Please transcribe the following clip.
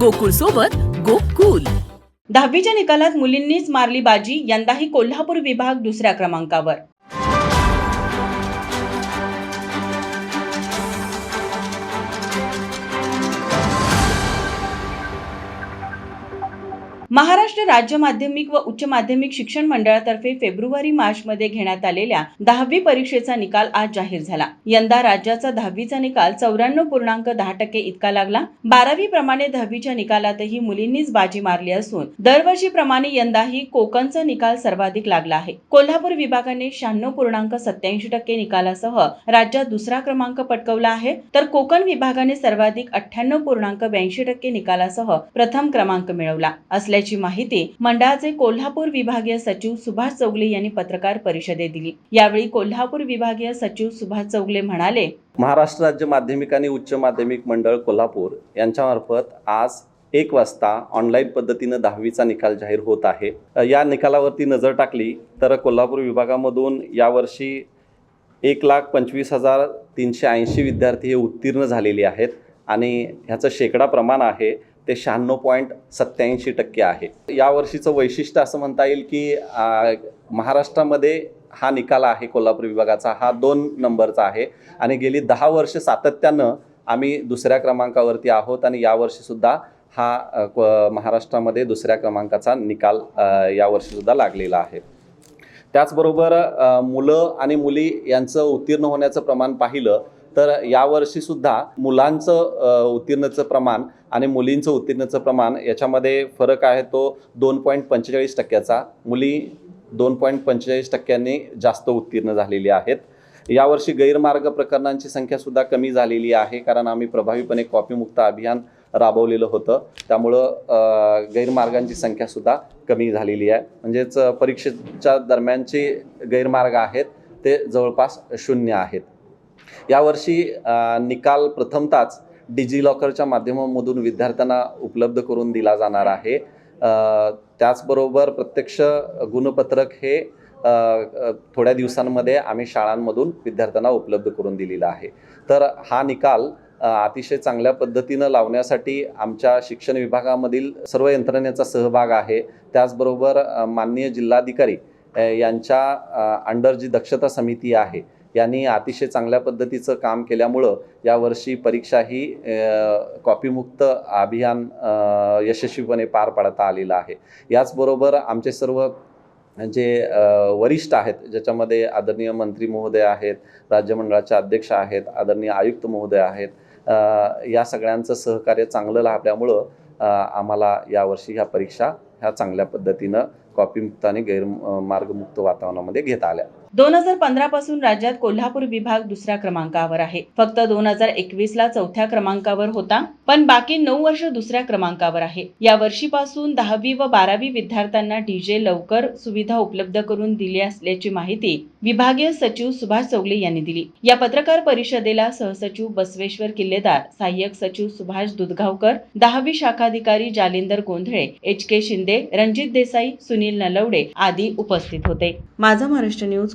गोकुळ सोबत गोकुल. दहावीच्या निकालात मुलींनीच मारली बाजी यंदाही कोल्हापूर विभाग दुसऱ्या क्रमांकावर. महाराष्ट्र राज्य माध्यमिक व उच्च माध्यमिक शिक्षण मंडळातर्फे फेब्रुवारी मार्च मध्ये घेण्यात आलेल्या दहावी परीक्षेचा निकाल आज जाहीर झाला. यंदा राज्याचा दहावीचा निकाल चौऱ्याण्णव पूर्णांक दहा टक्के इतका लागला. बारावी प्रमाणे दहावीच्या निकालातही मुलींनीच बाजी मारली असून दरवर्षीप्रमाणे यंदाही कोकणचा निकाल सर्वाधिक लागला आहे. कोल्हापूर विभागाने शहाण्णव पूर्णांक सत्याऐंशी टक्के निकालासह राज्यात दुसरा क्रमांक पटकवला आहे. तर कोकण विभागाने सर्वाधिक अठ्ठ्याण्णव पूर्णांक ब्याऐंशी टक्के निकालासह प्रथम क्रमांक मिळवला. असल्याची माहिती मंडळाचे कोल्हापूर विभागीय सचिव सुभाष चौगले यांनी पत्रकार परिषदेत दिली. यावेळी कोल्हापूर विभागीय सचिव सुभाष चौगले म्हणाले महाराष्ट्र राज्य माध्यमिक आणि उच्च माध्यमिक मंडळ कोल्हापूर यांच्यामार्फत आज एक वाजता ऑनलाईन पद्धतीनं दहावीचा निकाल जाहीर होत आहे. या निकालावरती नजर टाकली तर कोल्हापूर विभागामधून यावर्षी एक लाख पंचवीस हजार तीनशे ऐंशी विद्यार्थी हे उत्तीर्ण झालेले आहेत. आणि ह्याचं शेकडा प्रमाण आहे. ते शहाण्णव पॉईंट सत्याऐंशी टक्के आहे. यावर्षीचं वैशिष्ट्य असं म्हणता येईल की महाराष्ट्रामध्ये हा निकाल आहे कोल्हापूर विभागाचा हा दोन नंबरचा आहे. आणि गेली दहा वर्ष सातत्यानं आम्ही दुसऱ्या क्रमांकावरती आहोत आणि यावर्षीसुद्धा हा महाराष्ट्रामध्ये दुसऱ्या क्रमांकाचा निकाल यावर्षीसुद्धा लागलेला आहे. त्याचबरोबर मुलं आणि मुली यांचं उत्तीर्ण होण्याचं प्रमाण पाहिलं तर यावर्षीसुद्धा मुलांचं उत्तीर्णचं प्रमाण आणि मुलींचं उत्तीर्णचं प्रमाण याच्यामध्ये फरक आहे तो दोन पॉईंट पंचेचाळीस टक्क्याचा. मुली दोन पॉईंट पंचेचाळीस टक्क्यांनी जास्त उत्तीर्ण झालेली आहेत. यावर्षी गैरमार्ग प्रकरणांची संख्यासुद्धा कमी झालेली आहे कारण आम्ही प्रभावीपणे कॉपीमुक्त अभियान राबवलेलं होतं. त्यामुळं गैरमार्गांची गैरमार्गांची संख्यासुद्धा कमी झालेली आहे. म्हणजेच परीक्षेच्या दरम्यानचे गैरमार्ग आहेत ते जवळपास शून्य आहेत. यावर्षी निकाल प्रथमताच डिजिलॉकरच्या माध्यमामधून विद्यार्थ्यांना उपलब्ध करून दिला जाणार आहे. त्याचबरोबर प्रत्यक्ष गुणपत्रक हे थोड्या दिवसांमध्ये आम्ही शाळांमधून विद्यार्थ्यांना उपलब्ध करून दिलेला आहे. तर हा निकाल अतिशय चांगल्या पद्धतीनं लावण्यासाठी आमच्या शिक्षण विभागामधील सर्व यंत्रणेचा सहभाग आहे. त्याचबरोबर माननीय जिल्हाधिकारी यांच्या अंडर जी दक्षता समिती आहे. यांनी अतिशय चांगल्या पद्धतीचं काम केल्यामुळं यावर्षी परीक्षा ही कॉपीमुक्त अभियान यशस्वीपणे पार पाडता आलेलं आहे. याचबरोबर आमचे सर्व जे वरिष्ठ आहेत ज्याच्यामध्ये आदरणीय मंत्री महोदय आहेत राज्यमंडळाचे अध्यक्ष आहेत आदरणीय आयुक्त महोदय आहेत या सगळ्यांचं सहकार्य चांगलं लाभल्यामुळं आम्हाला यावर्षी ह्या परीक्षा ह्या चांगल्या पद्धतीनं कॉपीमुक्त आणि गैरमार्गमुक्त वातावरणामध्ये घेता आल्या. दोन हजार पंधरा पासून राज्यात कोल्हापूर विभाग दुसऱ्या क्रमांकावर आहे. फक्त दोन हजार एकवीस ला चौथ्या क्रमांकावर होता पण बाकी नऊ वर्ष दुसऱ्या क्रमांकावर आहे. या वर्षीपासून दहावी व बारावी विद्यार्थ्यांना डीजे लवकर सुविधा उपलब्ध करून दिली असल्याची माहिती विभागीय सचिव सुभाष चौगले यांनी दिली. या पत्रकार परिषदेला सहसचिव बसवेश्वर किल्लेदार सहाय्यक सचिव सुभाष दुधगावकर दहावी शाखाधिकारी जालिंदर गोंधळे एच के शिंदे रणजित देसाई सुनील नलवडे आदी उपस्थित होते. माझा महाराष्ट्र न्यूज